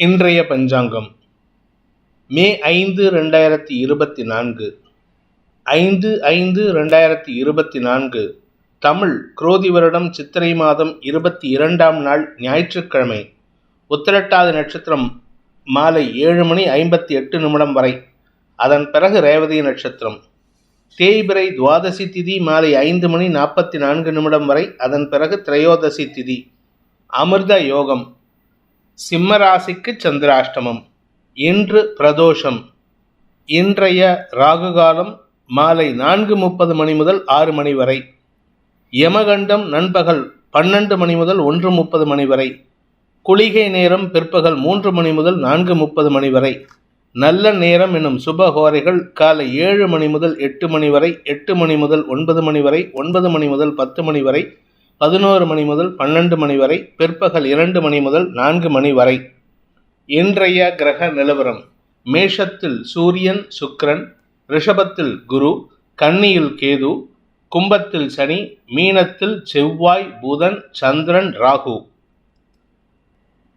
இன்றைய பஞ்சாங்கம். மே ஐந்து ரெண்டாயிரத்தி இருபத்தி நான்கு. ஐந்து ஐந்து ரெண்டாயிரத்தி இருபத்தி நான்கு. தமிழ் குரோதி வருடம் சித்திரை மாதம் இருபத்தி இரண்டாம் நாள் ஞாயிற்றுக்கிழமை. உத்திரட்டாதி நட்சத்திரம் மாலை ஏழு மணி ஐம்பத்தி எட்டு நிமிடம் வரை. அதன் பிறகு ரேவதி நட்சத்திரம். தேய்பிரை துவாதசி திதி மாலை ஐந்து மணி நாற்பத்தி நான்கு நிமிடம் வரை. அதன் பிறகு திரையோதசி திதி. அமிர்த யோகம். சிம்மராசிக்கு சந்திராஷ்டமம். இன்று பிரதோஷம். இன்றைய ராகுகாலம் மாலை நான்கு முப்பது மணி முதல் ஆறு மணி வரை. யமகண்டம் நண்பகல் பன்னெண்டு மணி முதல் ஒன்று முப்பது மணி வரை. குளிகை நேரம் பிற்பகல் மூன்று மணி முதல் நான்கு முப்பது மணி வரை. நல்ல நேரம் எனும் சுபஹோரைகள் காலை ஏழு மணி முதல் எட்டு மணி வரை எட்டு மணி முதல் ஒன்பது மணி வரை ஒன்பது மணி முதல் பத்து மணி வரை. பதினோரு மணி முதல் பன்னெண்டு மணி வரை பிற்பகல் இரண்டு மணி முதல் நான்கு மணி வரை. இன்றைய கிரக நிலவரம். மேஷத்தில் சூரியன் சுக்ரன் ரிஷபத்தில் குரு கன்னியில் கேது கும்பத்தில் சனி மீனத்தில் செவ்வாய் புதன் சந்திரன் ராகு.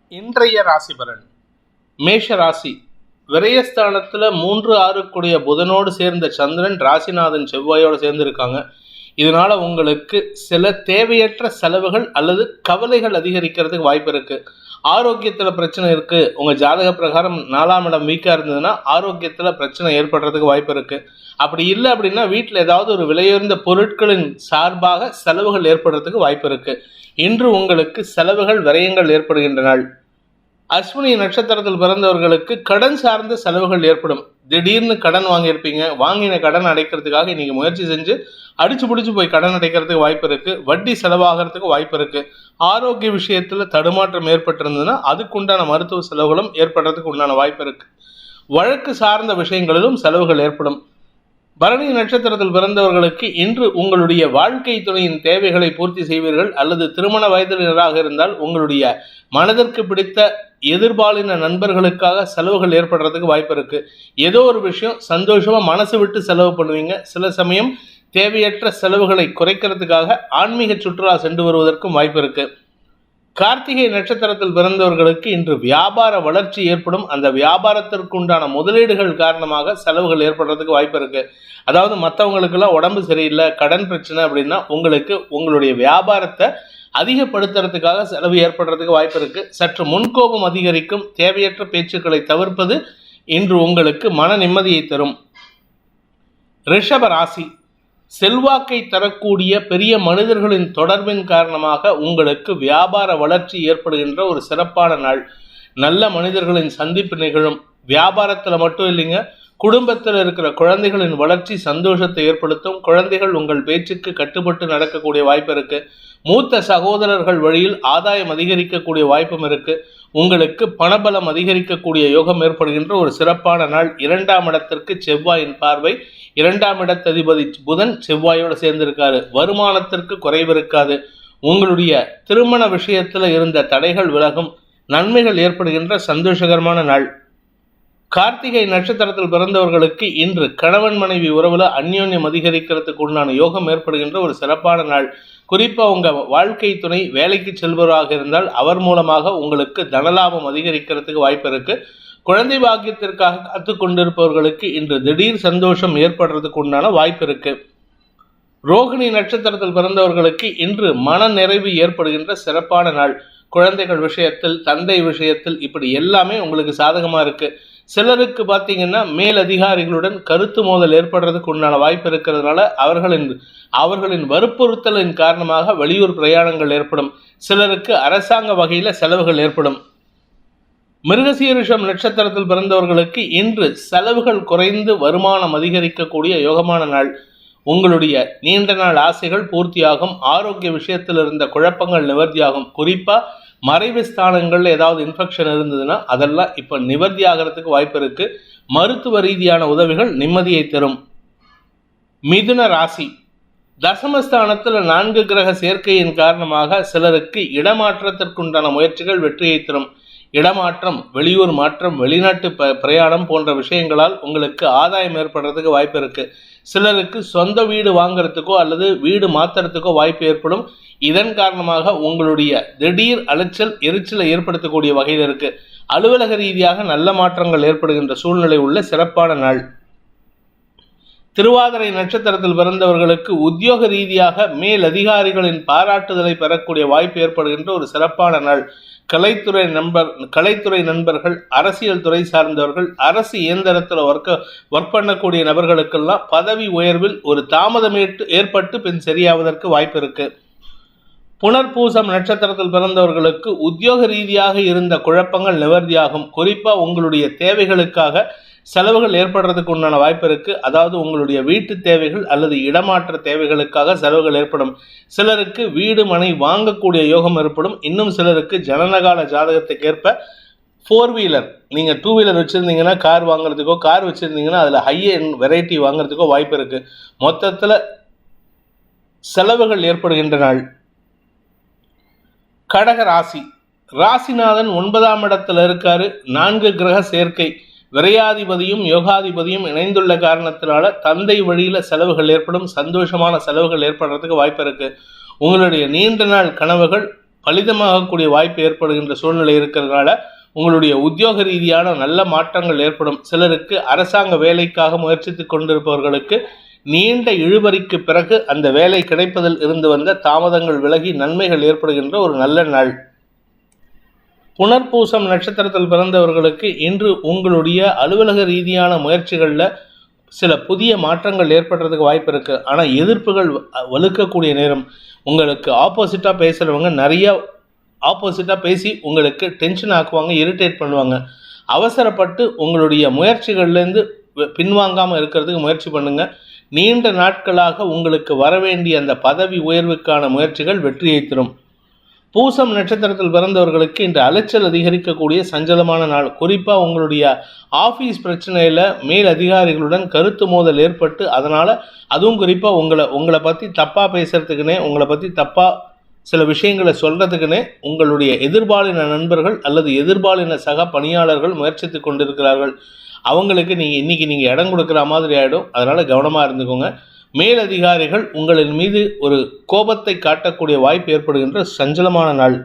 இன்றைய ராசிபலன் மேஷ ராசி. விரயஸ்தானத்தில் மூன்று ஆறுக்குடைய புதனோடு சேர்ந்த சந்திரன் ராசிநாதன் செவ்வாயோடு சேர்ந்திருக்காங்க. இதனால் உங்களுக்கு சில தேவையற்ற செலவுகள் அல்லது கவலைகள் அதிகரிக்கிறதுக்கு வாய்ப்பு இருக்குது ஆரோக்கியத்தில் பிரச்சனை இருக்குது உங்கள் ஜாதக பிரகாரம் நாலாம் இடம் வீக்காக இருந்ததுன்னா ஆரோக்கியத்தில் பிரச்சனை ஏற்படுறதுக்கு வாய்ப்பு இருக்குது அப்படி இல்லை அப்படின்னா வீட்டில் ஏதாவது ஒரு விலையுயர்ந்த பொருட்களின் சார்பாக செலவுகள் ஏற்படுறதுக்கு வாய்ப்பு இருக்குது இன்று உங்களுக்கு செலவுகள் விரயங்கள் ஏற்படுகின்ற நாள் அஸ்வினி நட்சத்திரத்தில் பிறந்தவர்களுக்கு கடன் சார்ந்த செலவுகள் ஏற்படும். திடீர்னு கடன் வாங்கியிருப்பீங்க. வாங்கின கடன் அடைக்கிறதுக்காக நீங்கள் முயற்சி செஞ்சு அடிச்சு பிடிச்சி போய் கடன் அடைக்கிறதுக்கு வாய்ப்பு இருக்கு. வட்டி செலவாகிறதுக்கு வாய்ப்பு இருக்கு. ஆரோக்கிய விஷயத்தில் தடுமாற்றம் ஏற்பட்டிருந்ததுன்னா அதுக்குண்டான மருத்துவ செலவுகளும் ஏற்படுறதுக்கு உண்டான வாய்ப்பு இருக்கு. வழக்கு சார்ந்த விஷயங்களிலும் செலவுகள் ஏற்படும். பரணி நட்சத்திரத்தில் பிறந்தவர்களுக்கு இன்று உங்களுடைய வாழ்க்கை துணையின் தேவைகளை பூர்த்தி செய்வீர்கள். அல்லது திருமண வயதினராக இருந்தால் உங்களுடைய மனதிற்கு பிடித்த எதிர்பாலின நண்பர்களுக்காக செலவுகள் ஏற்படுறதுக்கு வாய்ப்பு இருக்குது ஏதோ ஒரு விஷயம் சந்தோஷமாக மனசு விட்டு செலவு பண்ணுவீங்க. சில சமயம் தேவையற்ற செலவுகளை குறைக்கிறதுக்காக ஆன்மீக சுற்றுலா சென்று வருவதற்கும் வாய்ப்பு இருக்குது கார்த்திகை நட்சத்திரத்தில் பிறந்தவர்களுக்கு இன்று வியாபார வளர்ச்சி ஏற்படும். அந்த வியாபாரத்திற்கு உண்டான முதலீடுகள் காரணமாக செலவுகள் ஏற்படுறதுக்கு வாய்ப்பு இருக்குது அதாவது மற்றவங்களுக்கெல்லாம் உடம்பு சரியில்லை கடன் பிரச்சனை அப்படின்னா உங்களுக்கு உங்களுடைய வியாபாரத்தை அதிகப்படுத்துறதுக்காக செலவு ஏற்படுறதுக்கு வாய்ப்பு இருக்கு. சற்று முன்கோபம் அதிகரிக்கும். தேவையற்ற பேச்சுக்களை தவிர்ப்பது இன்று உங்களுக்கு மன நிம்மதியை தரும். ரிஷப ராசி. செல்வாக்கை தரக்கூடிய பெரிய மனிதர்களின் தொடர்பின் காரணமாக உங்களுக்கு வியாபார வளர்ச்சி ஏற்படுகின்ற ஒரு சிறப்பான நாள். நல்ல மனிதர்களின் சந்திப்பு நிகழும். வியாபாரத்தில் மட்டும் இல்லைங்க குடும்பத்தில் இருக்கிற குழந்தைகளின் வளர்ச்சி சந்தோஷத்தை ஏற்படுத்தும். குழந்தைகள் உங்கள் பேச்சுக்கு கட்டுப்பட்டு நடக்கக்கூடிய வாய்ப்பு இருக்கு. மூத்த சகோதரர்கள் வழியில் ஆதாயம் அதிகரிக்கக்கூடிய வாய்ப்பும் இருக்கு. உங்களுக்கு பணபலம் அதிகரிக்கக்கூடிய யோகம் ஏற்படுகின்ற ஒரு சிறப்பான நாள். இரண்டாம் இடத்திற்கு செவ்வாயின் பார்வை. இரண்டாம் இடத்ததிபதி புதன் செவ்வாயோடு சேர்ந்திருக்காரு. வருமானத்திற்கு குறைவு இருக்காது. உங்களுடைய திருமண விஷயத்தில் இருந்த தடைகள் விலகும். நன்மைகள் ஏற்படுகின்ற சந்தோஷகரமான நாள். கார்த்திகை நட்சத்திரத்தில் பிறந்தவர்களுக்கு இன்று கணவன் மனைவி உறவுல அந்யோன்யம் அதிகரிக்கிறதுக்கு உண்டான யோகம் ஏற்படுகின்ற ஒரு சிறப்பான நாள். குறிப்பாக உங்கள் வாழ்க்கை துணை வேலைக்கு செல்பவராக இருந்தால் அவர் மூலமாக உங்களுக்கு தனலாபம் அதிகரிக்கிறதுக்கு வாய்ப்பு இருக்கு. குழந்தை பாக்கியத்திற்காக காத்து கொண்டிருப்பவர்களுக்கு இன்று திடீர் சந்தோஷம் ஏற்படுறதுக்கு உண்டான வாய்ப்பு இருக்கு. ரோகிணி நட்சத்திரத்தில் பிறந்தவர்களுக்கு இன்று மன நிறைவு ஏற்படுகின்ற சிறப்பான நாள். குழந்தைகள் விஷயத்தில் தந்தை விஷயத்தில் இப்படி எல்லாமே உங்களுக்கு சாதகமாக இருக்குது சிலருக்கு பார்த்தீங்கன்னா மேல் அதிகாரிகளுடன் கருத்து மோதல் ஏற்படுறதுக்கு உண்டான வாய்ப்பு இருக்கிறதுனால அவர்களின் அவர்களின் வற்புறுத்தலின் காரணமாக வெளியூர் பிரயாணங்கள் ஏற்படும். சிலருக்கு அரசாங்க வகையில் செலவுகள் ஏற்படும். மிருகசீரிஷம் நட்சத்திரத்தில் பிறந்தவர்களுக்கு இன்று செலவுகள் குறைந்து வருமானம் அதிகரிக்கக்கூடிய யோகமான நாள். உங்களுடைய நீண்ட நாள் ஆசைகள் பூர்த்தியாகும். ஆரோக்கிய விஷயத்தில் இருந்த குழப்பங்கள் நிவர்த்தியாகும். குறிப்பாக மறைவு ஸ்தானங்களில் ஏதாவது இன்ஃபெக்ஷன் இருந்ததுன்னா அதெல்லாம் இப்போ நிவர்த்தி ஆகிறதுக்கு வாய்ப்பு இருக்கு. மருத்துவ ரீதியான உதவிகள் நிம்மதியை தரும். மிதுன ராசி. தசமஸ்தானத்தில் நான்கு கிரக சேர்க்கையின் காரணமாக சிலருக்கு இடமாற்றத்திற்குண்டான முயற்சிகள் வெற்றியை தரும். இடமாற்றம் வெளியூர் மாற்றம் வெளிநாட்டு ப பிரயாணம் போன்ற விஷயங்களால் உங்களுக்கு ஆதாயம் ஏற்படுறதுக்கு வாய்ப்பு இருக்குது சிலருக்கு சொந்த வீடு வாங்குறதுக்கோ அல்லது வீடு மாத்துறதுக்கோ வாய்ப்பு ஏற்படும். இதன் காரணமாக உங்களுடைய திடீர் அலைச்சல் எரிச்சலை ஏற்படுத்தக்கூடிய வகையில் இருக்கு. அலுவலக ரீதியாக நல்ல மாற்றங்கள் ஏற்படுகின்ற சூழ்நிலை உள்ள சிறப்பான நாள். திருவாதிரை நட்சத்திரத்தில் பிறந்தவர்களுக்கு உத்தியோக ரீதியாக மேல் அதிகாரிகளின் பாராட்டுதலை பெறக்கூடிய வாய்ப்பு ஏற்படுகின்ற ஒரு சிறப்பான நாள். கலைத்துறை நண்பர் கலைத்துறை நண்பர்கள் அரசியல் துறை சார்ந்தவர்கள் அரசு இயந்திரத்தில் ஒர்க்க ஒர்க் பண்ணக்கூடிய நபர்களுக்கெல்லாம் பதவி உயர்வில் ஒரு தாமதம் ஏற்பட்டு பின் சரியாவதற்கு வாய்ப்பு இருக்கு. புனர்பூசம் நட்சத்திரத்தில் பிறந்தவர்களுக்கு உத்தியோக ரீதியாக இருந்த குழப்பங்கள் நிவர்த்தியாகும். குறிப்பாக உங்களுடைய தேவைகளுக்காக செலவுகள் ஏற்படுறதுக்கு உண்டான வாய்ப்பு இருக்கு. அதாவது உங்களுடைய வீட்டு தேவைகள் அல்லது இடமாற்ற தேவைகளுக்காக செலவுகள் ஏற்படும். சிலருக்கு வீடு மனை வாங்கக்கூடிய யோகம் ஏற்படும். இன்னும் சிலருக்கு ஜனனகால ஜாதகத்துக்கு ஏற்ப ஃபோர் வீலர் நீங்கள் டூ வீலர் வச்சுருந்தீங்கன்னா கார் வாங்குறதுக்கோ கார் வச்சுருந்தீங்கன்னா அதில் ஹை எண்ட் வெரைட்டி வாங்குறதுக்கோ வாய்ப்பு இருக்குது மொத்தத்தில் செலவுகள் ஏற்படுகின்ற நாள். கடக ராசி. ராசிநாதன் ஒன்பதாம் இடத்துல இருக்காரு. நான்கு கிரக சேர்க்கை. விரையாதிபதியும் யோகாதிபதியும் இணைந்துள்ள காரணத்தினால தந்தை வழியில செலவுகள் ஏற்படும் சந்தோஷமான செலவுகள் ஏற்படுறதுக்கு வாய்ப்பு இருக்கு. உங்களுடைய நீண்ட நாள் கனவுகள் பலிதமாகக்கூடிய வாய்ப்பு ஏற்படுகின்ற சூழ்நிலை இருக்கிறதுனால உங்களுடைய உத்தியோக ரீதியான நல்ல மாற்றங்கள் ஏற்படும். சிலருக்கு அரசாங்க வேலைக்காக முயற்சித்துக் கொண்டிருப்பவர்களுக்கு நீண்ட இழுபறிக்கு பிறகு அந்த வேலை கிடைப்பதில் இருந்து வந்த தாமதங்கள் விலகி நன்மைகள் ஏற்படுகின்ற ஒரு நல்ல நாள். புனர்பூசம் நட்சத்திரத்தில் பிறந்தவர்களுக்கு இன்று உங்களுடைய அலுவலக ரீதியான முயற்சிகளில் சில புதிய மாற்றங்கள் ஏற்படுறதுக்கு வாய்ப்பு இருக்குது ஆனால் எதிர்ப்புகள் வ- வலுக்கக்கூடிய நேரம். உங்களுக்கு ஆப்போசிட்டாக பேசுகிறவங்க நிறைய ஆப்போசிட்டாக பேசி உங்களுக்கு டென்ஷன் ஆக்குவாங்க இரிட்டேட் பண்ணுவாங்க. அவசரப்பட்டு உங்களுடைய முயற்சிகள்லேருந்து பின்வாங்காமல் இருக்கிறதுக்கு முயற்சி பண்ணுங்கள் நீண்ட நாட்களாக உங்களுக்கு வரவேண்டிய அந்த பதவி உயர்வுக்கான முயற்சிகள் வெற்றியை தரும். பூசம் நட்சத்திரத்தில் பிறந்தவர்களுக்கு இன்று அலைச்சல் அதிகரிக்கக்கூடிய சஞ்சலமான நாள். குறிப்பாக உங்களுடைய ஆஃபீஸ் பிரச்சனையில் மேல் அதிகாரிகளுடன் கருத்து மோதல் ஏற்பட்டு அதனால் அதுவும் குறிப்பாக உங்களை உங்களை பற்றி தப்பாக பேசுகிறதுக்குனே உங்களை பற்றி தப்பாக சில விஷயங்களை சொல்கிறதுக்குன்னே உங்களுடைய எதிர்பாலின நண்பர்கள் அல்லது எதிர்பாலின சக பணியாளர்கள் முயற்சித்து கொண்டிருக்கிறார்கள். அவங்களுக்கு நீங்கள் இன்றைக்கி நீங்கள் இடம் கொடுக்குற மாதிரி ஆகிடும் அதனால் கவனமாக இருந்துக்கோங்க. மேலதிகாரிகள் உங்களின் மீது ஒரு கோபத்தை காட்டக்கூடிய வாய்ப்பு ஏற்படுகின்ற சஞ்சலமான நாள்.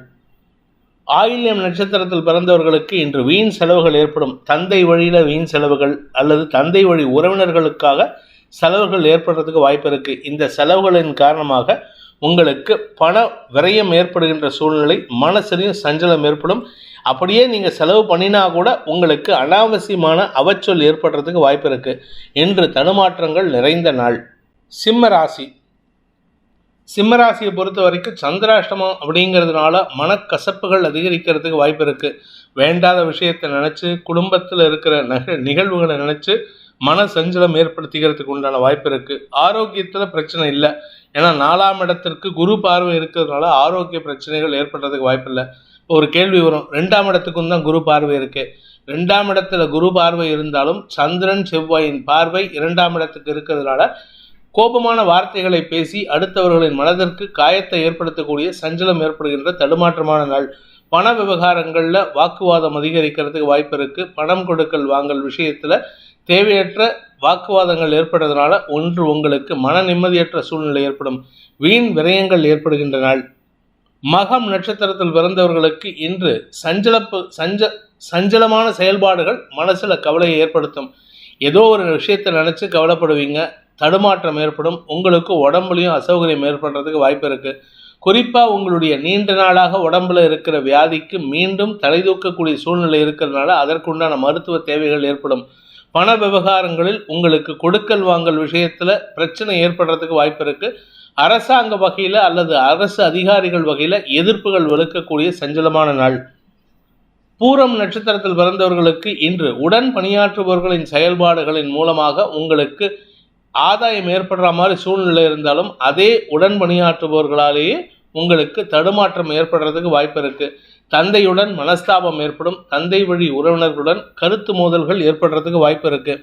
ஆயில்யம் நட்சத்திரத்தில் பிறந்தவர்களுக்கு இன்று வீண் செலவுகள் ஏற்படும். தந்தை வழியில் வீண் செலவுகள் அல்லது தந்தை வழி உறவினர்களுக்காக செலவுகள் ஏற்படுறதுக்கு வாய்ப்பு இருக்குது இந்த செலவுகளின் காரணமாக உங்களுக்கு பண விரயம் ஏற்படுகின்ற சூழ்நிலை மனசிலையும் சஞ்சலம் ஏற்படும். அப்படியே நீங்கள் செலவு பண்ணினா கூட உங்களுக்கு அனாவசியமான அவச்சொல் ஏற்படுறதுக்கு வாய்ப்பு இருக்குது என்று தடுமாற்றங்கள் நிறைந்த நாள். சிம்ம ராசி சிம்ம ராசியை பொறுத்த வரைக்கும் சந்திராஷ்டமம் அப்படிங்கிறதுனால மனக்கசப்புகள் அதிகரிக்கிறதுக்கு வாய்ப்பு இருக்குது வேண்டாத விஷயத்தை நினச்சி குடும்பத்தில் இருக்கிற நக நிகழ்வுகளை நினச்சி மன சஞ்சலம் ஏற்படுத்திக்கிறதுக்கு உண்டான வாய்ப்பு இருக்குது ஆரோக்கியத்தில் பிரச்சனை இல்லை. ஏன்னா நாலாம் இடத்திற்கு குரு பார்வை இருக்கிறதுனால ஆரோக்கிய பிரச்சனைகள் ஏற்படுறதுக்கு வாய்ப்பு இல்லை. இப்போ ஒரு கேள்வி வரும். ரெண்டாம் இடத்துக்கும் தான் குரு பார்வை இருக்குது ரெண்டாம் இடத்துல குரு பார்வை இருந்தாலும் சந்திரன் செவ்வாயின் பார்வை இரண்டாம் இடத்துக்கு இருக்கிறதுனால கோபமான வார்த்தைகளை பேசி அடுத்தவர்களின் மனதிற்கு காயத்தை ஏற்படுத்தக்கூடிய சஞ்சலம் ஏற்படுகின்ற தடுமாற்றமான நாள். பண விவகாரங்களில் வாக்குவாதம் அதிகரிக்கிறதுக்கு வாய்ப்பு இருக்கு. பணம் கொடுக்கல் வாங்கல் விஷயத்துல தேவையற்ற வாக்குவாதங்கள் ஏற்படுறதுனால ஒன்று உங்களுக்கு மன நிம்மதியற்ற சூழ்நிலை ஏற்படும். வீண் விரயங்கள் ஏற்படுகின்ற நாள். மகம் நட்சத்திரத்தில் பிறந்தவர்களுக்கு இன்று சஞ்சலப்பு சஞ்ச சஞ்சலமான செயல்பாடுகள் மனசுல கவலையை ஏற்படுத்தும். ஏதோ ஒரு விஷயத்தை நினைச்சு கவலைப்படுவீங்க. தடுமாற்றம் ஏற்படும். உங்களுக்கு உடம்புலையும் அசௌகரியம் ஏற்படுறதுக்கு வாய்ப்பு இருக்குது குறிப்பாக உங்களுடைய நீண்ட நாளாக உடம்புல இருக்கிற வியாதிக்கு மீண்டும் தலை தூக்கக்கூடிய சூழ்நிலை இருக்கிறதுனால அதற்குண்டான மருத்துவ தேவைகள் ஏற்படும். பண விவகாரங்களில் உங்களுக்கு கொடுக்கல் வாங்கல் விஷயத்தில் பிரச்சனை ஏற்படுறதுக்கு வாய்ப்பு இருக்குது அரசாங்க வகையில் அல்லது அரசு அதிகாரிகள் வகையில் எதிர்ப்புகள் வலுக்கக்கூடிய சஞ்சலமான நாள். பூரம் நட்சத்திரத்தில் பிறந்தவர்களுக்கு இன்று உடன் பணியாற்றுபவர்களின் செயல்பாடுகளின் மூலமாக உங்களுக்கு ஆதாயம் ஏற்படுற மாதிரி சூழ்நிலை இருந்தாலும் அதே உடன் பணியாற்றுபவர்களாலேயே உங்களுக்கு தடுமாற்றம் ஏற்படுறதுக்கு வாய்ப்பு இருக்கு. தந்தையுடன் மனஸ்தாபம் ஏற்படும். தந்தை வழி உறவினர்களுடன் கருத்து மோதல்கள் ஏற்படுறதுக்கு வாய்ப்பு இருக்கு.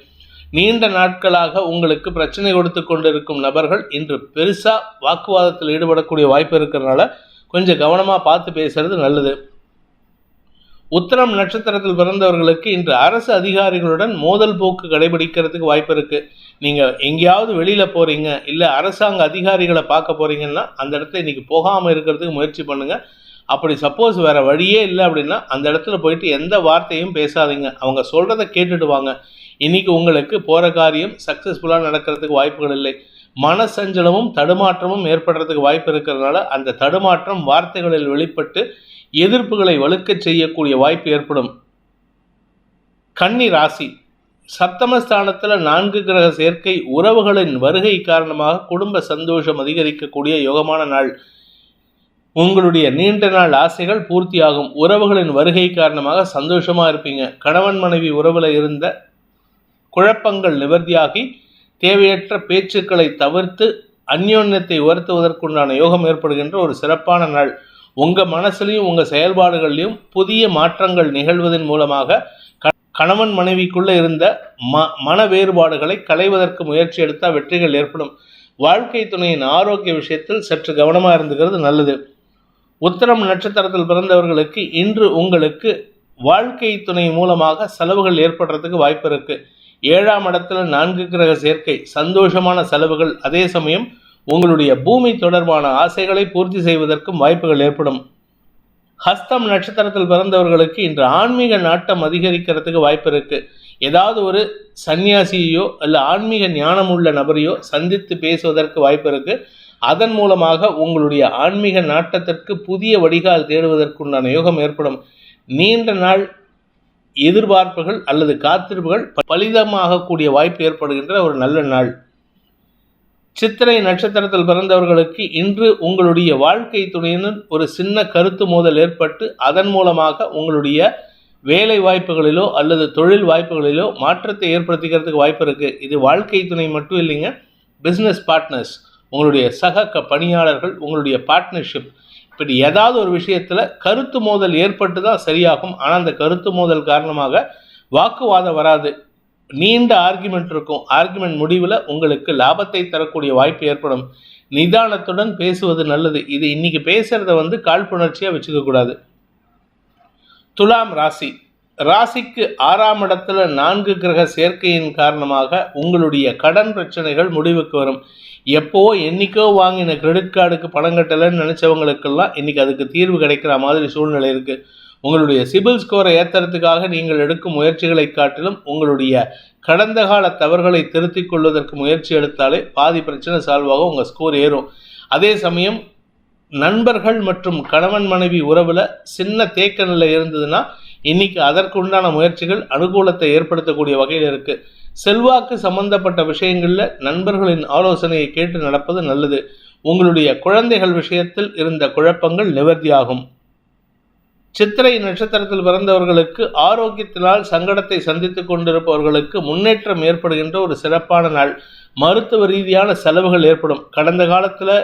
நீண்ட நாட்களாக உங்களுக்கு பிரச்சனை கொடுத்து கொண்டிருக்கும் நபர்கள் இன்று பெருசாக வாக்குவாதத்தில் ஈடுபடக்கூடிய வாய்ப்பு இருக்கிறதுனால கொஞ்சம் கவனமாக பார்த்து பேசுறது நல்லது. உத்தரம் நட்சத்திரத்தில் பிறந்தவர்களுக்கு இன்று அரசு அதிகாரிகளுடன் மோதல் போக்கு கடைபிடிக்கிறதுக்கு வாய்ப்பு இருக்கு. நீங்க எங்கேயாவது வெளியில போறீங்க இல்ல அரசாங்க அதிகாரிகளை பார்க்க போறீங்கன்னா அந்த இடத்துல இன்னைக்கு போகாம இருக்கிறதுக்கு முயற்சி பண்ணுங்க. அப்படி சப்போஸ் வேற வழியே இல்லை அப்படின்னா அந்த இடத்துல போயிட்டு எந்த வார்த்தையும் பேசாதீங்க. அவங்க சொல்றதை கேட்டுட்டு வாங்க. இன்னைக்கு உங்களுக்கு போற காரியம் சக்சஸ்ஃபுல்லாக நடக்கிறதுக்கு வாய்ப்புகள் இல்லை. மனசஞ்சலமும் தடுமாற்றமும் ஏற்படுறதுக்கு வாய்ப்பு இருக்கிறதுனால அந்த தடுமாற்றம் வார்த்தைகளில் வெளிப்பட்டு எதிர்ப்புகளை வலுக்கச் செய்யக்கூடிய வாய்ப்பு ஏற்படும். கன்னி ராசி. சப்தமஸ்தானத்தில் நான்கு கிரக சேர்க்கை உறவுகளின் வருகை காரணமாக குடும்ப சந்தோஷம் அதிகரிக்கக்கூடிய யோகமான நாள். உங்களுடைய நீண்ட நாள் ஆசைகள் பூர்த்தியாகும். உறவுகளின் வருகை காரணமாக சந்தோஷமாக இருப்பீங்க. கணவன் மனைவி உறவில் இருந்த குழப்பங்கள் நிவர்த்தியாகி தேவையற்ற பேச்சுக்களை தவிர்த்து அந்யோன்யத்தை உயர்த்துவதற்குண்டான யோகம் ஏற்படுகின்ற ஒரு சிறப்பான நாள். உங்கள் மனசுலையும் உங்கள் செயல்பாடுகள்லையும் புதிய மாற்றங்கள் நிகழ்வதன் மூலமாக கணவன் மனைவிக்குள்ளே இருந்த ம மன வேறுபாடுகளை களைவதற்கு முயற்சி எடுத்தால் வெற்றிகள் ஏற்படும். வாழ்க்கை துணையின் ஆரோக்கிய விஷயத்தில் சற்று கவனமாக இருந்துகிறது நல்லது. உத்தரம் நட்சத்திரத்தில் பிறந்தவர்களுக்கு இன்று உங்களுக்கு வாழ்க்கை துணை மூலமாக செலவுகள் ஏற்படுறதுக்கு வாய்ப்பு இருக்குது ஏழாம் இடத்துல நான்கு கிரக சேர்க்கை சந்தோஷமான செலவுகள் அதே சமயம் உங்களுடைய பூமி தொடர்பான ஆசைகளை பூர்த்தி செய்வதற்கும் வாய்ப்புகள் ஏற்படும். ஹஸ்தம் நட்சத்திரத்தில் பிறந்தவர்களுக்கு இன்று ஆன்மீக நாட்டம் அதிகரிக்கிறதுக்கு வாய்ப்பு இருக்கு. ஏதாவது ஒரு சன்னியாசியையோ அல்ல ஆன்மீக ஞானம் உள்ள நபரையோ சந்தித்து பேசுவதற்கு வாய்ப்பு இருக்கு. அதன் மூலமாக உங்களுடைய ஆன்மீக நாட்டத்திற்கு புதிய வடிகால் தேடுவதற்குண்டான யோகம் ஏற்படும். நீண்ட நாள் எதிர்பார்ப்புகள் அல்லது காத்திருப்புகள் பலிதமாகக்கூடிய வாய்ப்பு ஏற்படுகின்ற ஒரு நல்ல நாள். சித்திரை நட்சத்திரத்தில் பிறந்தவர்களுக்கு இன்று உங்களுடைய வாழ்க்கை துணையினர் ஒரு சின்ன கருத்து மோதல் ஏற்பட்டு அதன் மூலமாக உங்களுடைய வேலை வாய்ப்புகளிலோ அல்லது தொழில் வாய்ப்புகளிலோ மாற்றத்தை ஏற்படுத்திக்கிறதுக்கு வாய்ப்பு இருக்குது இது வாழ்க்கை துணை மட்டும் இல்லைங்க. பிஸ்னஸ் பார்ட்னர்ஸ் உங்களுடைய சக க பணியாளர்கள் உங்களுடைய பார்ட்னர்ஷிப் இப்படி ஏதாவது ஒரு விஷயத்தில் கருத்து மோதல் ஏற்பட்டு தான் சரியாகும். ஆனால் அந்த கருத்து மோதல் காரணமாக வாக்குவாதம் வராது. நீண்ட ஆர்குமெண்ட் இருக்கும். ஆர்குமெண்ட் முடிவில் உங்களுக்கு லாபத்தை தரக்கூடிய வாய்ப்பு ஏற்படும். நிதானத்துடன் பேசுவது நல்லது. இது இன்னைக்கு பேசுகிறத வந்து காழ்ப்புணர்ச்சியாக வச்சுக்கக்கூடாது துலாம் ராசி. ராசிக்கு ஆறாம் இடத்துல நான்கு கிரக சேர்க்கையின் காரணமாக உங்களுடைய கடன் பிரச்சனைகள் முடிவுக்கு வரும். எப்போ என்றைக்கோ வாங்கின கிரெடிட் கார்டுக்கு பணம் கட்டலைன்னு நினச்சவங்களுக்கெல்லாம் இன்றைக்கி அதுக்கு தீர்வு கிடைக்கிற மாதிரி சூழ்நிலை இருக்குது உங்களுடைய சிபில் ஸ்கோரை ஏற்றுறதுக்காக நீங்கள் எடுக்கும் முயற்சிகளை காட்டிலும் உங்களுடைய கடந்த கால தவறுகளை திருத்திக் கொள்வதற்கு முயற்சி எடுத்தாலே பாதி பிரச்சனை சால்வ் ஆகும் உங்கள் ஸ்கோர் ஏறும். அதே சமயம் நண்பர்கள் மற்றும் கணவன் மனைவி உறவில் சின்ன தேக்க நிலை இருந்ததுன்னா இன்னைக்கு அதற்கு உண்டான முயற்சிகள் அனுகூலத்தை ஏற்படுத்தக்கூடிய வகையில் இருக்குது செல்வாக்கு சம்பந்தப்பட்ட விஷயங்களில் நண்பர்களின் ஆலோசனையை கேட்டு நடப்பது நல்லது. உங்களுடைய குழந்தைகள் விஷயத்தில் இருந்த குழப்பங்கள் நிவர்த்தியாகும். சித்திரை நட்சத்திரத்தில் பிறந்தவர்களுக்கு ஆரோக்கியத்தினால் சங்கடத்தை சந்தித்துக் கொண்டிருப்பவர்களுக்கு முன்னேற்றம் ஏற்படுகின்ற ஒரு சிறப்பான நாள். மருத்துவ ரீதியான செலவுகள் ஏற்படும். கடந்த காலத்தில்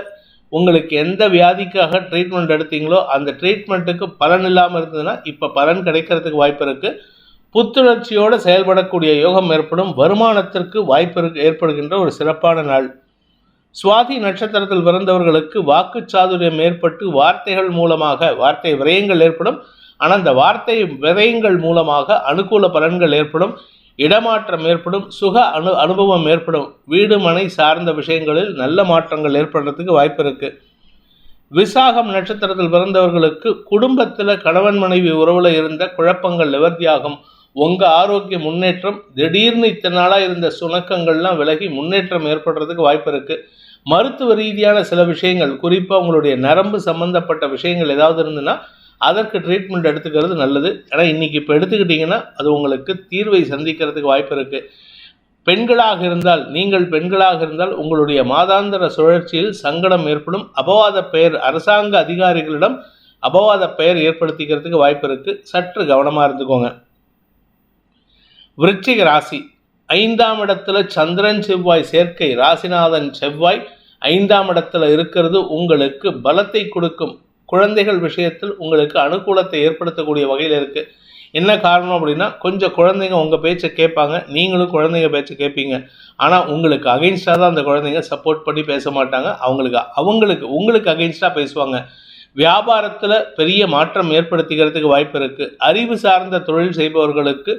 உங்களுக்கு எந்த வியாதிக்காக ட்ரீட்மெண்ட் எடுத்தீங்களோ அந்த ட்ரீட்மெண்ட்டுக்கு பலன் இல்லாமல் இருந்ததுன்னா இப்போ பலன் கிடைக்கிறதுக்கு வாய்ப்பு இருக்குது புத்துணர்ச்சியோடு செயல்படக்கூடிய யோகம் ஏற்படும். வருமானத்திற்கு வாய்ப்பு ஏற்படுகின்ற ஒரு சிறப்பான நாள். சுவாதி நட்சத்திரத்தில் பிறந்தவர்களுக்கு வாக்கு சாதுரியம் ஏற்பட்டு வார்த்தைகள் மூலமாக வார்த்தை விரயங்கள் ஏற்படும். ஆனால் அந்த வார்த்தை விரயங்கள் மூலமாக அனுகூல பலன்கள் ஏற்படும். இடமாற்றம் ஏற்படும். சுக அனு அனுபவம் ஏற்படும். வீடு மனை சார்ந்த விஷயங்களில் நல்ல மாற்றங்கள் ஏற்படுறதுக்கு வாய்ப்பு இருக்குது விசாகம் நட்சத்திரத்தில் பிறந்தவர்களுக்கு குடும்பத்தில் கணவன் மனைவி உறவில் இருந்த குழப்பங்கள் நிவர்த்தியாகும். உங்கள் ஆரோக்கிய முன்னேற்றம் திடீர்னு இத்தனை நாளாக இருந்த சுணக்கங்கள்லாம் விலகி முன்னேற்றம் ஏற்படுறதுக்கு வாய்ப்பு இருக்குது மருத்துவ ரீதியான சில விஷயங்கள் குறிப்பாக உங்களுடைய நரம்பு சம்மந்தப்பட்ட விஷயங்கள் ஏதாவது இருந்ததுன்னா அதற்கு ட்ரீட்மெண்ட் எடுத்துக்கிறது நல்லது. ஏன்னா இன்றைக்கி இப்போ எடுத்துக்கிட்டிங்கன்னா அது உங்களுக்கு தீர்வை சந்திக்கிறதுக்கு வாய்ப்பு இருக்குது பெண்களாக இருந்தால் நீங்கள் பெண்களாக இருந்தால் உங்களுடைய மாதாந்திர சுழற்சியில் சங்கடம் ஏற்படும். அபவாத பெயர் அரசாங்க அதிகாரிகளிடம் அபவாத பெயர் ஏற்படுத்திக்கிறதுக்கு வாய்ப்பு இருக்குது சற்று கவனமாக இருந்துக்கோங்க. விருச்சிக ராசி. ஐந்தாம் இடத்துல சந்திரன் செவ்வாய் சேர்க்கை ராசிநாதன் செவ்வாய் ஐந்தாம் இடத்துல இருக்கிறது உங்களுக்கு பலத்தை கொடுக்கும். குழந்தைகள் விஷயத்தில் உங்களுக்கு அனுகூலத்தை ஏற்படுத்தக்கூடிய வகையில் இருக்குது என்ன காரணம் அப்படின்னா கொஞ்சம் குழந்தைங்க உங்கள் பேச்சை கேட்பாங்க. நீங்களும் குழந்தைங்க பேச்சை கேட்பீங்க. ஆனால் உங்களுக்கு அகெயின்ஸ்டாக தான் அந்த குழந்தைங்க சப்போர்ட் பண்ணி பேச மாட்டாங்க. அவங்களுக்கு அவங்களுக்கு உங்களுக்கு அகெயின்ஸ்டாக பேசுவாங்க. வியாபாரத்தில் பெரிய மாற்றம் ஏற்படுத்திக்கிறதுக்கு வாய்ப்பு இருக்குது அறிவு சார்ந்த தொழில் செய்பவர்களுக்கு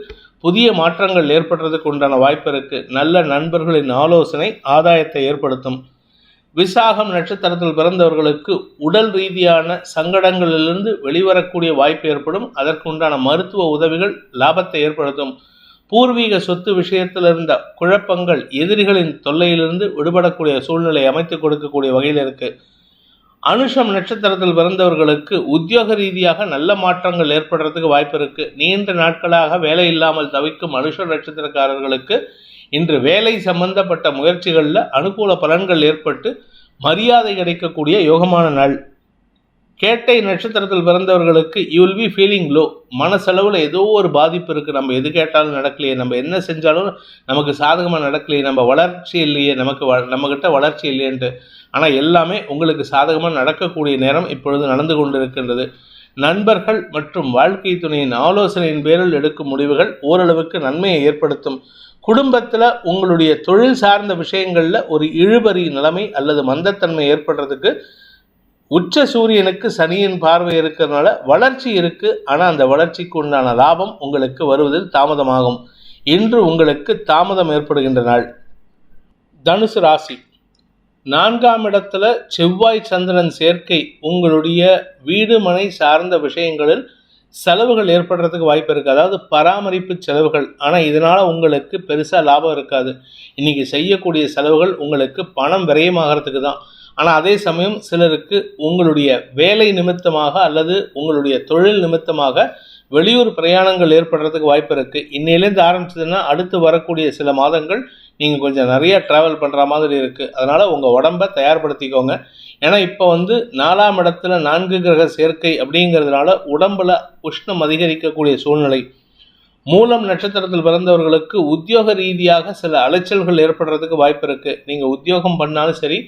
புதிய மாற்றங்கள் ஏற்படுறதுக்கு உண்டான வாய்ப்பு இருக்குது நல்ல நண்பர்களின் ஆலோசனை ஆதாயத்தை ஏற்படுத்தும். விசாகம் நட்சத்திரத்தில் பிறந்தவர்களுக்கு உடல் ரீதியான சங்கடங்களிலிருந்து வெளிவரக்கூடிய வாய்ப்பு ஏற்படும். அதற்கு உண்டான மருத்துவ உதவிகள் லாபத்தை ஏற்படுத்தும். பூர்வீக சொத்து விஷயத்தில் இருந்த குழப்பங்கள் எதிரிகளின் தொல்லையிலிருந்து விடுபடக்கூடிய சூழ்நிலை அமைத்து கொடுக்கக்கூடிய வகையில் இருக்குது அனுஷம் நட்சத்திரத்தில் பிறந்தவர்களுக்கு உத்தியோக ரீதியாக நல்ல மாற்றங்கள் ஏற்படுறதுக்கு வாய்ப்பு இருக்கு. நீண்ட நாட்களாக வேலை இல்லாமல் தவிக்கும் அனுஷ நட்சத்திரக்காரர்களுக்கு இன்று வேலை சம்பந்தப்பட்ட முயற்சிகளில் அனுகூல பலன்கள் ஏற்பட்டு மரியாதை கிடைக்கக்கூடிய யோகமான நாள். கேட்டை நட்சத்திரத்தில் பிறந்தவர்களுக்கு you will be feeling low மனசளவில் ஏதோ ஒரு பாதிப்பு இருக்குது நம்ம எது கேட்டாலும் நடக்கலையே நம்ம என்ன செஞ்சாலும் நமக்கு சாதகமாக நடக்கலையே நம்ம வளர்ச்சி இல்லையே நமக்கு வ நம்மக்கிட்ட வளர்ச்சி இல்லையன்ட்டு ஆனால் எல்லாமே உங்களுக்கு சாதகமாக நடக்கக்கூடிய நேரம் இப்பொழுது நடந்து கொண்டிருக்கின்றது. நண்பர்கள் மற்றும் வாழ்க்கை துணையின் ஆலோசனையின் பேரில் எடுக்கும் முடிவுகள் ஓரளவுக்கு நன்மையை ஏற்படுத்தும். குடும்பத்தில் உங்களுடைய தொழில் சார்ந்த விஷயங்களில் ஒரு இழுபறி நிலைமை அல்லது மந்தத்தன்மை ஏற்படுறதுக்கு உச்ச சூரியனுக்கு சனியின் பார்வை இருக்கிறதுனால வளர்ச்சி இருக்குது ஆனால் அந்த வளர்ச்சிக்கு உண்டான லாபம் உங்களுக்கு வருவதில் தாமதமாகும். இன்று உங்களுக்கு தாமதம் ஏற்படுகின்ற நாள். தனுசு ராசி. நான்காம் இடத்துல செவ்வாய் சந்திரன் சேர்க்கை உங்களுடைய வீடு மனை சார்ந்த விஷயங்களில் செலவுகள் ஏற்படுறதுக்கு வாய்ப்பு இருக்குது அதாவது பராமரிப்பு செலவுகள். ஆனால் இதனால் உங்களுக்கு பெருசாக லாபம் இருக்காது. இன்றைக்கி செய்யக்கூடிய செலவுகள் உங்களுக்கு பணம் விரயமாகிறதுக்கு தான். ஆனால் அதே சமயம் சிலருக்கு உங்களுடைய வேலை நிமித்தமாக அல்லது உங்களுடைய தொழில் நிமித்தமாக வெளியூர் பிரயாணங்கள் ஏற்படுறதுக்கு வாய்ப்பு இருக்குது இன்னிலேருந்து ஆரம்பிச்சதுன்னா அடுத்து வரக்கூடிய சில மாதங்கள் நீங்கள் கொஞ்சம் நிறைய ட்ராவல் பண்ணுற மாதிரி இருக்குது அதனால் உங்கள் உடம்பை தயார்படுத்திக்கோங்க. ஏன்னா இப்போ வந்து நாலாம் இடத்துல நான்கு கிரக சேர்க்கை அப்படிங்கிறதுனால உடம்புல உஷ்ணம் அதிகரிக்கக்கூடிய சூழ்நிலை. மூலம் நட்சத்திரத்தில் பிறந்தவர்களுக்கு உத்தியோக ரீதியாக சில அலைச்சல்கள் ஏற்படுறதுக்கு வாய்ப்பு இருக்குது நீங்கள் உத்தியோகம் பண்ணாலும் சரி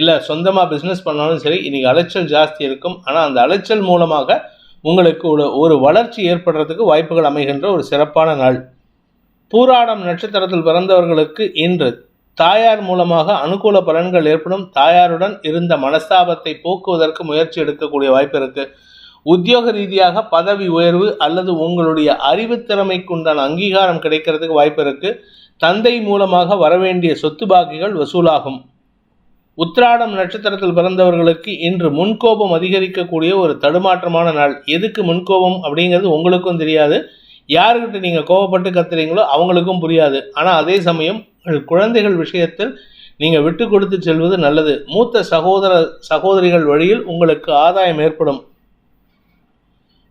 இல்லை சொந்தமாக பிஸ்னஸ் பண்ணாலும் சரி இன்றைக்கி அலைச்சல் ஜாஸ்தி இருக்கும். ஆனால் அந்த அலைச்சல் மூலமாக உங்களுக்கு ஒரு ஒரு வளர்ச்சி ஏற்படுறதுக்கு வாய்ப்புகள் அமைகின்ற ஒரு சிறப்பான நாள். பூராடம் நட்சத்திரத்தில் பிறந்தவர்களுக்கு இன்று தாயார் மூலமாக அனுகூல பலன்கள் ஏற்படும். தாயாருடன் இருந்த மனஸ்தாபத்தை போக்குவதற்கு முயற்சி எடுக்கக்கூடிய வாய்ப்பு இருக்கு. உத்தியோக ரீதியாக பதவி உயர்வு அல்லது உங்களுடைய அறிவு திறமைக்குண்டான அங்கீகாரம் கிடைக்கிறதுக்கு வாய்ப்பு இருக்கு. தந்தை மூலமாக வரவேண்டிய சொத்து பாக்கிகள் வசூலாகும். உத்ராடம் நட்சத்திரத்தில் பிறந்தவர்களுக்கு இன்று முன்கோபம் அதிகரிக்கக்கூடிய ஒரு தடுமாற்றமான நாள். எதுக்கு முன்கோபம் அப்படிங்கிறது உங்களுக்கும் தெரியாது. யாருக்கிட்ட நீங்கள் கோபப்பட்டு கத்துறீங்களோ அவங்களுக்கும் புரியாது. ஆனால் அதே சமயம் உங்கள் குழந்தைகள் விஷயத்தில் நீங்கள் விட்டு கொடுத்து செல்வது நல்லது. மூத்த சகோதர சகோதரிகள் வழியில் உங்களுக்கு ஆதாயம் ஏற்படும்.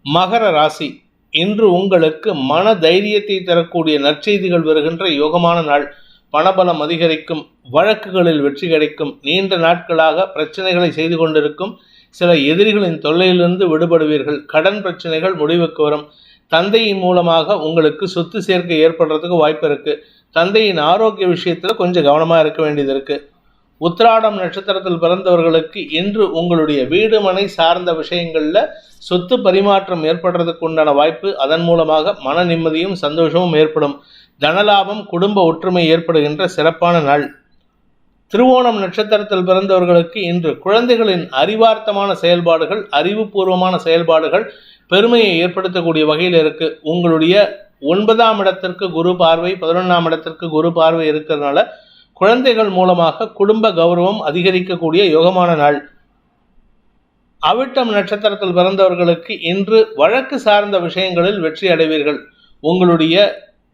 மகர ராசி. இன்று உங்களுக்கு மன தைரியத்தை தரக்கூடிய நற்செய்திகள் வருகின்ற யோகமான நாள். பணபலம் அதிகரிக்கும் வழக்குகளில் வெற்றி கிடைக்கும் நீண்ட நாட்களாக பிரச்சனைகளை செய்து கொண்டிருக்கும் சில எதிரிகளின் தொல்லையிலிருந்து விடுபடுவீர்கள். கடன் பிரச்சனைகள் முடிவுக்கு வரும். தந்தையின் மூலமாக உங்களுக்கு சொத்து சேர்க்கை ஏற்படுறதுக்கு வாய்ப்பு இருக்குது தந்தையின் ஆரோக்கிய விஷயத்தில் கொஞ்சம் கவனமாக இருக்க வேண்டியது இருக்குது உத்திராடம் நட்சத்திரத்தில் பிறந்தவர்களுக்கு இன்று உங்களுடைய வீடு மனை சார்ந்த விஷயங்களில் சொத்து பரிமாற்றம் ஏற்படுறதுக்கு உண்டான வாய்ப்பு அதன் மூலமாக மன நிம்மதியும் சந்தோஷமும் ஏற்படும். தனலாபம் குடும்ப ஒற்றுமை ஏற்படுகின்ற சிறப்பான நாள். திருவோணம் நட்சத்திரத்தில் பிறந்தவர்களுக்கு இன்று குழந்தைகளின் அறிவார்த்தமான செயல்பாடுகள் அறிவுபூர்வமான செயல்பாடுகள் பெருமையை ஏற்படுத்தக்கூடிய வகையில் இருக்கு. உங்களுடைய ஒன்பதாம் இடத்திற்கு குரு பார்வை பதினொன்றாம் இடத்திற்கு குரு பார்வை இருக்கிறதுனால குழந்தைகள் மூலமாக குடும்ப கௌரவம் அதிகரிக்கக்கூடிய யோகமான நாள். அவிட்டம் நட்சத்திரத்தில் பிறந்தவர்களுக்கு இன்று வழக்கு சார்ந்த விஷயங்களில் வெற்றி அடைவீர்கள். உங்களுடைய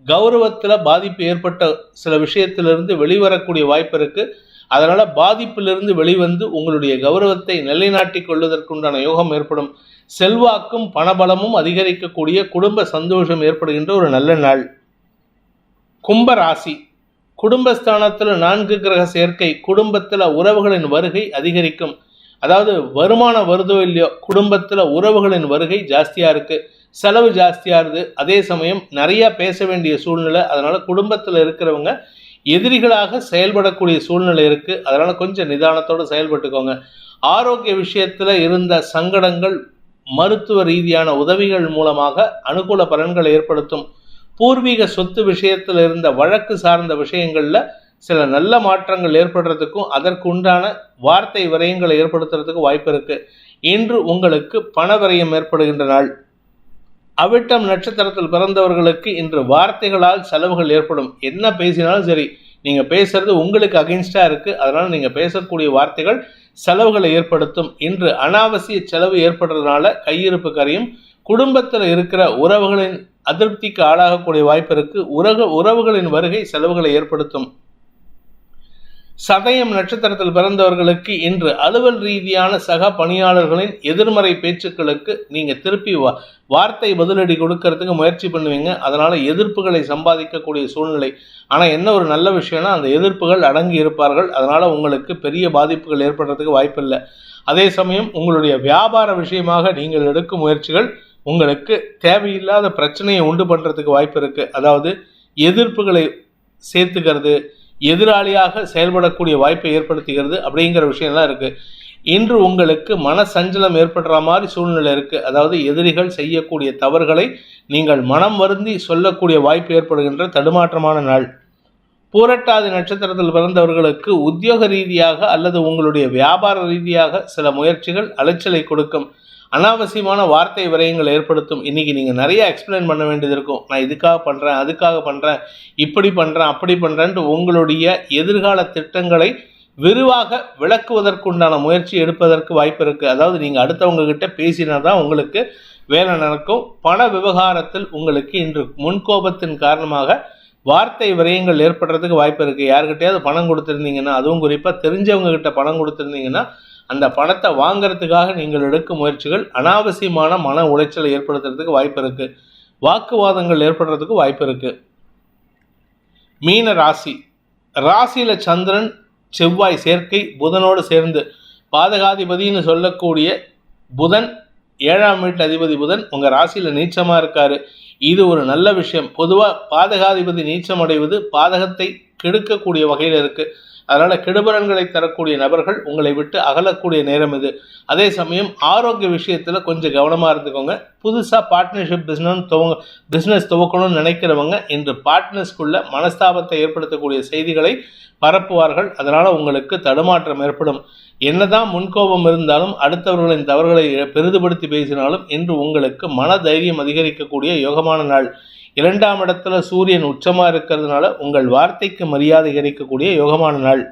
கௌரவத்தில் பாதிப்பு ஏற்பட்ட சில விஷயத்திலிருந்து வெளிவரக்கூடிய வாய்ப்பு இருக்குது அதனால் பாதிப்பிலிருந்து வெளிவந்து உங்களுடைய கௌரவத்தை நிலைநாட்டிக் கொள்வதற்குண்டான யோகம் ஏற்படும். செல்வாக்கும் பணபலமும் அதிகரிக்கக்கூடிய குடும்ப சந்தோஷம் ஏற்படுகின்ற ஒரு நல்ல நாள். கும்ப ராசி. குடும்பஸ்தானத்தில் நான்கு கிரக சேர்க்கை குடும்பத்தில் உறவுகளின் வருகை அதிகரிக்கும். அதாவது வருமானம் வருதோ இல்லையோ குடும்பத்தில் உறவுகளின் வருகை ஜாஸ்தியாக இருக்குது செலவு ஜாஸ்தியாக இருக்குது அதே சமயம் நிறையா பேச வேண்டிய சூழ்நிலை அதனால் குடும்பத்தில் இருக்கிறவங்க எதிரிகளாக செயல்படக்கூடிய சூழ்நிலை இருக்குது அதனால் கொஞ்சம் நிதானத்தோடு செயல்பட்டுக்கோங்க. ஆரோக்கிய விஷயத்தில் இருந்த சங்கடங்கள் மருத்துவ ரீதியான உதவிகள் மூலமாக அனுகூல பலன்களை ஏற்படுத்தும். பூர்வீக சொத்து விஷயத்தில் இருந்த வழக்கு சார்ந்த விஷயங்களில் சில நல்ல மாற்றங்கள் ஏற்படுறதுக்கும் அதற்கு உண்டான வார்த்தை விரயங்களை ஏற்படுத்துறதுக்கு வாய்ப்பு இருக்குது இன்று உங்களுக்கு பண விரயம் ஏற்படுகின்ற நாள். அவிட்டம் நட்சத்திரத்தில் பிறந்தவர்களுக்கு இன்று வார்த்தைகளால் செலவுகள் ஏற்படும். என்ன பேசினாலும் சரி நீங்கள் பேசுறது உங்களுக்கு அகைன்ஸ்டாக இருக்குது அதனால் நீங்கள் பேசக்கூடிய வார்த்தைகள் செலவுகளை ஏற்படுத்தும். இன்று அனாவசிய செலவு ஏற்படுறதுனால கையிருப்பு கரையும் குடும்பத்தில் இருக்கிற உறவுகளின் அதிருப்திக்கு ஆளாகக்கூடிய வாய்ப்பு இருக்குது உறவு உறவுகளின் வருகை செலவுகளை ஏற்படுத்தும். சதயம் நட்சத்திரத்தில் பிறந்தவர்களுக்கு இன்று அலுவல் ரீதியான சக பணியாளர்களின் எதிர்மறை பேச்சுக்களுக்கு நீங்கள் திருப்பி வா- வார்த்தை பதிலடி கொடுக்கறதுக்கு முயற்சி பண்ணுவீங்க. அதனால் எதிர்ப்புகளை சம்பாதிக்கக்கூடிய சூழ்நிலை. ஆனால் என்ன ஒரு நல்ல விஷயம்னா அந்த எதிர்ப்புகள் அடங்கி இருப்பார்கள். அதனால் உங்களுக்கு பெரிய பாதிப்புகள் ஏற்படுறதுக்கு வாய்ப்பில்லை. அதே சமயம் உங்களுடைய வியாபார விஷயமாக நீங்கள் எடுக்கும் முயற்சிகள் உங்களுக்கு தேவையில்லாத பிரச்சனையை உண்டு பண்ணுறதுக்கு வாய்ப்பு இருக்குது அதாவது எதிர்ப்புகளை சேர்த்துக்கிறது எதிராளியாக செயல்படக்கூடிய வாய்ப்பை ஏற்படுத்துகிறது அப்படிங்கிற விஷயம்லாம் இருக்குது இன்று உங்களுக்கு மன சஞ்சலம் ஏற்படுற மாதிரி சூழ்நிலை இருக்குது அதாவது எதிரிகள் செய்யக்கூடிய தவறுகளை நீங்கள் மனம் வருந்தி சொல்லக்கூடிய வாய்ப்பு ஏற்படுகின்ற தடுமாற்றமான நாள். பூரட்டாதி நட்சத்திரத்தில் பிறந்தவர்களுக்கு உத்தியோக ரீதியாக அல்லது உங்களுடைய வியாபார ரீதியாக சில முயற்சிகள் அலைச்சலை கொடுக்கும். அனாவசியமான வார்த்தை விரயங்கள் ஏற்படுத்தும். இன்றைக்கி நீங்கள் நிறைய எக்ஸ்பிளைன் பண்ண வேண்டியது இருக்கும். நான் இதுக்காக பண்ணுறேன் அதுக்காக பண்ணுறேன் இப்படி பண்ணுறேன் அப்படி பண்ணுறேன்ட்டு உங்களுடைய எதிர்கால திட்டங்களை விரிவாக விளக்குவதற்குண்டான முயற்சி எடுப்பதற்கு வாய்ப்பு இருக்குது அதாவது நீங்கள் அடுத்தவங்கக்கிட்ட பேசினா தான் உங்களுக்கு வேலை நடக்கும். பண விவகாரத்தில் உங்களுக்கு இன்று முன்கோபத்தின் காரணமாக வார்த்தை விரயங்கள் ஏற்படுறதுக்கு வாய்ப்பு இருக்குது யாருக்கிட்டையாவது பணம் கொடுத்துருந்தீங்கன்னா அதுவும் குறிப்பாக தெரிஞ்சவங்க கிட்ட பணம் கொடுத்துருந்தீங்கன்னா அந்த பணத்தை வாங்கிறதுக்காக நீங்கள் எடுக்கும் முயற்சிகள் அனாவசியமான மன உளைச்சலை ஏற்படுத்துறதுக்கு வாய்ப்பு இருக்கு. வாக்குவாதங்கள் ஏற்படுறதுக்கு வாய்ப்பு இருக்கு. மீன ராசி. ராசியில சந்திரன் செவ்வாய் சேர்க்கை புதனோடு சேர்ந்து பாதகாதிபதின்னு சொல்லக்கூடிய புதன் ஏழாம் வீட்டு அதிபதி புதன் உங்கள் ராசியில் நீச்சமாக இருக்காரு. இது ஒரு நல்ல விஷயம். பொதுவாக பாதகாதிபதி நீச்சம் அடைவது பாதகத்தை கெடுக்கக்கூடிய வகையில் இருக்குது அதனால் கெடுபலன்களை தரக்கூடிய நபர்கள் உங்களை விட்டு அகலக்கூடிய நேரம் இது. அதே சமயம் ஆரோக்கிய விஷயத்தில் கொஞ்சம் கவனமாக இருந்துக்கோங்க. புதுசாக பார்ட்னர்ஷிப் பிஸ்னஸ் துவங்க பிஸ்னஸ் துவக்கணும்னு நினைக்கிறவங்க இன்று பார்ட்னர்ஸ்குள்ள மனஸ்தாபத்தை ஏற்படுத்தக்கூடிய செய்திகளை பரப்புவார்கள். அதனால் உங்களுக்கு தடுமாற்றம் ஏற்படும். என்னதான் முன்கோபம் இருந்தாலும் அடுத்தவர்களின் தவறுகளை பெரிதுபடுத்தி பேசினாலும் இன்று உங்களுக்கு மன தைரியம் அதிகரிக்கக்கூடிய யோகமான நாள். இரண்டாம் இடத்துல சூரியன் உச்சமாக இருக்கிறதுனால உங்கள் வார்த்தைக்கு மரியாதை கிடைக்கக்கூடிய யோகமான நாள்.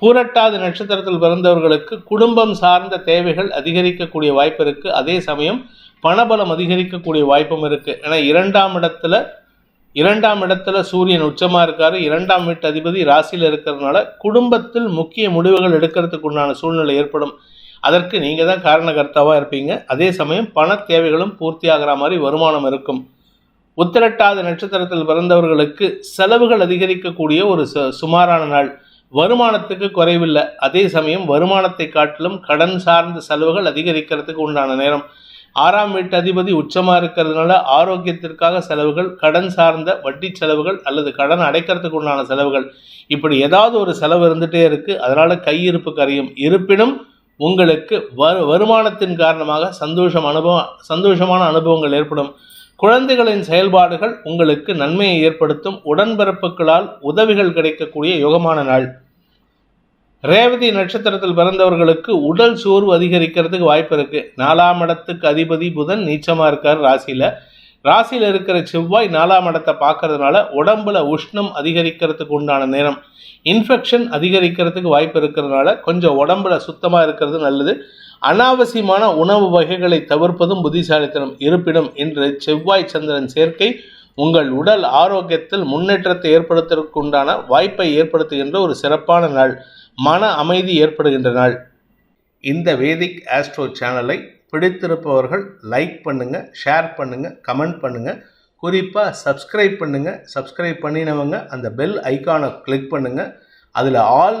பூரட்டாது நட்சத்திரத்தில் பிறந்தவர்களுக்கு குடும்பம் சார்ந்த தேவைகள் அதிகரிக்கக்கூடிய வாய்ப்பு இருக்குது அதே சமயம் பணபலம் அதிகரிக்கக்கூடிய வாய்ப்பும் இருக்குது ஏன்னா இரண்டாம் இடத்துல இரண்டாம் இடத்துல சூரியன் உச்சமாக இருக்கார். இரண்டாம் வீட்டு அதிபதி ராசியில் இருக்கிறதுனால குடும்பத்தில் முக்கிய முடிவுகள் எடுக்கிறதுக்கு உண்டான சூழ்நிலை ஏற்படும். அதற்கு நீங்கள் தான் காரணகர்த்தாவாக இருப்பீங்க. அதே சமயம் பண தேவைகளும் பூர்த்தியாகிற மாதிரி வருமானம் இருக்கும். உத்திரட்டாத நட்சத்திரத்தில் பிறந்தவர்களுக்கு செலவுகள் அதிகரிக்கக்கூடிய ஒரு சுமாரான நாள். வருமானத்துக்கு குறைவில்லை. அதே சமயம் வருமானத்தை காட்டிலும் கடன் சார்ந்த செலவுகள் அதிகரிக்கிறதுக்கு உண்டான நேரம். ஆறாம் வீட்டு அதிபதி உச்சமாக இருக்கிறதுனால ஆரோக்கியத்திற்காக செலவுகள் கடன் சார்ந்த வட்டி செலவுகள் அல்லது கடன் அடைக்கிறதுக்கு உண்டான செலவுகள். இப்படி ஏதாவது ஒரு செலவு இருந்துகிட்டே இருக்குது அதனால் கையிருப்பு கரையும். இருப்பினும் உங்களுக்கு வரு வருமானத்தின் காரணமாக சந்தோஷம் அனுபவம் சந்தோஷமான அனுபவங்கள் ஏற்படும். குழந்தைகளின் செயல்பாடுகள் உங்களுக்கு நன்மையை ஏற்படுத்தும் உடன்பிறப்புகளால் உதவிகள் கிடைக்கக்கூடிய யோகமான நாள். ரேவதி நட்சத்திரத்தில் பிறந்தவர்களுக்கு உடல் சோர்வு அதிகரிக்கிறதுக்கு வாய்ப்பு இருக்கு. நாலாம் இடத்துக்கு அதிபதி புதன் நீச்சமா இருக்கார் ராசியில. ராசியில் இருக்கிற செவ்வாய் நாலாம் இடத்தை பார்க்கறதுனால உடம்புல உஷ்ணம் அதிகரிக்கிறதுக்கு உண்டான நேரம். இன்ஃபெக்ஷன் அதிகரிக்கிறதுக்கு வாய்ப்பு இருக்கிறதுனால கொஞ்சம் உடம்புல சுத்தமாக இருக்கிறது நல்லது. அனாவசியமான உணவு வகைகளை தவிர்ப்பதும் புத்திசாலித்தனம் இருப்பிடம் இன்று செவ்வாய் சந்திரன் சேர்க்கை உங்கள் உடல் ஆரோக்கியத்தில் முன்னேற்றத்தை ஏற்படுத்துவதற்குண்டான வாய்ப்பை ஏற்படுத்துகின்ற ஒரு சிறப்பான நாள் மன அமைதி ஏற்படுகின்ற நாள். இந்த வேதிக் ஆஸ்ட்ரோ சேனலை பிடித்திருப்பவர்கள் லைக் பண்ணுங்க ஷேர் பண்ணுங்க கமெண்ட் பண்ணுங்க. குறிப்பாக சப்ஸ்கிரைப் பண்ணுங்க. சப்ஸ்கிரைப் பண்ணினவங்க அந்த பெல் ஐகானை கிளிக் பண்ணுங்க. அதில் ஆல்